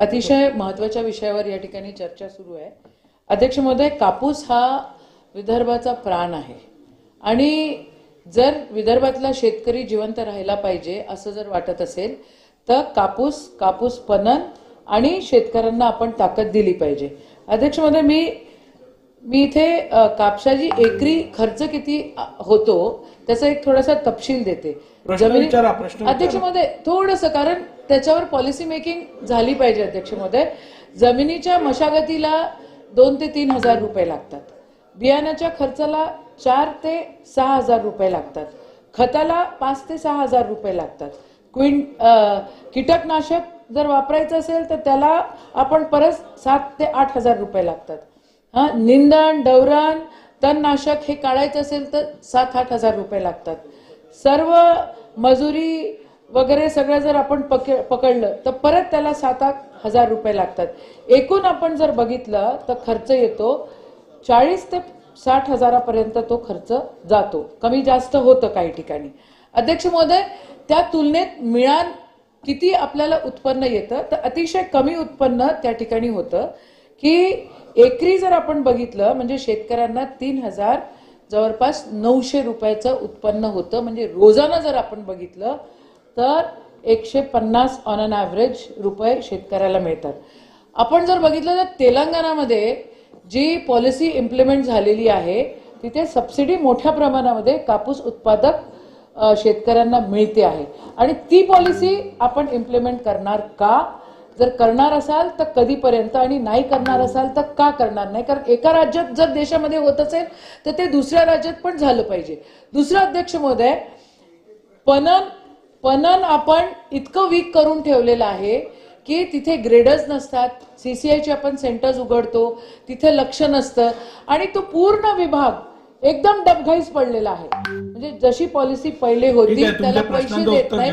अतिशय महत्त्वाच्या विषयावर या ठिकाणी चर्चा सुरू आहे. अध्यक्ष महोदय कापूस हा विदर्भाचा प्राण आहे. आणि जर विदर्भातला शेतकरी जिवंत राहायला पाहिजे असं जर वाटत असेल तर कापूस कापूस पणन आणि शेतकऱ्यांना आपण ताकद दिली पाहिजे. अध्यक्ष महोदय मी मी इथे कापसाची एकरी खर्च किती होतो त्याचा एक थोडासा तपशील देते. जमिनी- अध्यक्ष महोदय थोडंसं कारण त्याच्यावर पॉलिसी मेकिंग झाली पाहिजे अध्यक्ष महोदय. जमिनीच्या मशागतीला दोन ते तीन हजार रुपये लागतात. बियाण्याच्या खर्चाला चार ते सहा हजार रुपये लागतात. खताला पाच ते सहा हजार रुपये लागतात. क्विं कीटकनाशक जर वापरायचं असेल तर त्याला आपण परत सात ते आठ हजार रुपये लागतात. हा निंदण डवरण तणनाशक हे काढायचं असेल तर सात आठ हजार रुपये लागतात. सर्व मजुरी वगैरे सगळं जर आपण पक पकडलं तर परत त्याला सात आठ हजार रुपये लागतात. एकूण आपण जर बघितलं तर खर्च येतो चाळीस ते साठ हजारापर्यंत तो खर्च जातो. कमी जास्त होतं काही ठिकाणी. अध्यक्ष महोदय त्या तुलनेत मिळान किती आपल्याला उत्पन्न येतं तर अतिशय कमी उत्पन्न त्या ठिकाणी होतं. की एकरी जर आपण बघितलं म्हणजे शेतकऱ्यांना तीन हजार जवळपास नऊशे रुपयाचं उत्पन्न होतं. म्हणजे रोजानं जर आपण बघितलं तर एकशे पन्नास ऑन अन ॲव्हरेज रुपये शेतकऱ्याला मिळतात. आपण जर बघितलं तर तेलंगणामध्ये जी पॉलिसी इम्प्लिमेंट झालेली आहे तिथे सबसिडी मोठ्या प्रमाणामध्ये कापूस उत्पादक शेतकऱ्यांना मिळते आहे. आणि ती पॉलिसी आपण इम्प्लिमेंट करणार का? जर करणार असाल तर कधीपर्यंत आणि नाही करणार असाल तर का करणार नाही? कारण एका राज्यात जर देशामध्ये होत असेल तर ते दुसऱ्या राज्यात पण झालं पाहिजे. दुसरं अध्यक्ष महोदय पणन पणन आपण इतकं वीक करून ठेवलेलं आहे की तिथे ग्रेडर्स नसतात सीसीआयचे आपण सेंटर्स उघडतो तिथे लक्ष नसतं आणि तो पूर्ण विभाग एकदम डबघाईस पडलेला आहे. म्हणजे जशी पॉलिसी पहिले होती त्याला पैसे देत नाही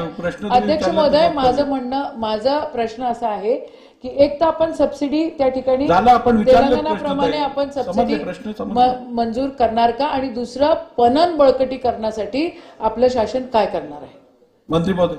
अध्यक्ष महोदय माझं. म्हणणं माझा प्रश्न असा आहे की एक तर आपण सबसिडी त्या ठिकाणी तेलंगणाप्रमाणे. आपण सबसिडी मंजूर करणार का? आणि दुसरं पणन बळकटी करण्यासाठी आपलं शासन काय करणार आहे? मंत्री महोदय.